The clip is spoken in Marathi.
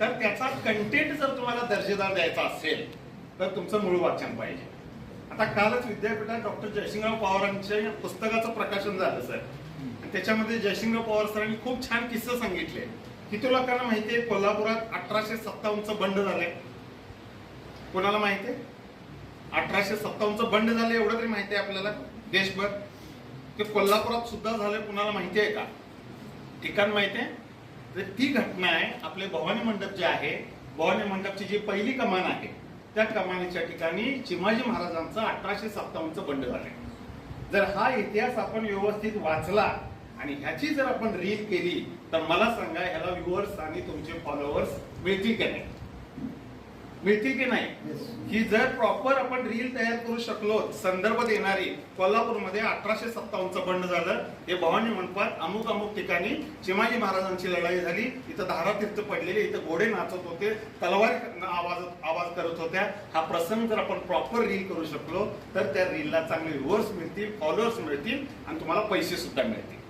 तर त्याचा कंटेंट जर तुम्हाला दर्जेदार द्यायचा असेल तर तुमचं मूळ वाचन पाहिजे. आता कालच विद्यापीठात डॉक्टर जयसिंगराव पवारांच्या पुस्तकाचं प्रकाशन झालं सर. आणि त्याच्यामध्ये जयसिंगराव पवार सरांनी खूप छान किस्से सांगितले. किती लोकांना माहितीये कोल्हापुरात अठराशे सत्तावन्नचं बंड झालंय. कोणाला माहितीये अठराशे सत्तावन्नचं बंड झालं एवढं तरी माहिती आहे आपल्याला देशभर? ते कोल्हापुरात सुद्धा झालं कुणाला माहिती आहे का? ठिकाण माहिती आहे? तर ती घटना आहे आपले भवानी मंडप जे आहे भवानी मंडपची जी पहिली कमान आहे त्या कमानीच्या ठिकाणी चिमाजी महाराजांचं अठराशे सत्तावन्नचं बंड झालंय जर हा इतिहास आपण व्यवस्थित वाचला आणि ह्याची जर आपण रील केली तर मला सांगा ह्याला व्ह्युअर्स आणि तुमचे फॉलोअर्स मिळतील का नाही? मिळतील की नाही? ही जर प्रॉपर आपण रील तयार करू शकलो संदर्भ देणारी कोल्हापूरमध्ये अठराशे सत्तावन्नचं बंड झालं. हे भवानी मंडपात अमुक अमुक ठिकाणी शिवाजी महाराजांची लढाई झाली. इथं धारातीर्थ पडलेले इथं घोडे नाचत होते तलवार आवाज आवाज करत होत्या. हा प्रसंग जर आपण प्रॉपर रील करू शकलो तर त्या रीलला चांगले व्ह्युअर्स मिळतील फॉलोअर्स मिळतील आणि तुम्हाला पैसे सुद्धा मिळतील.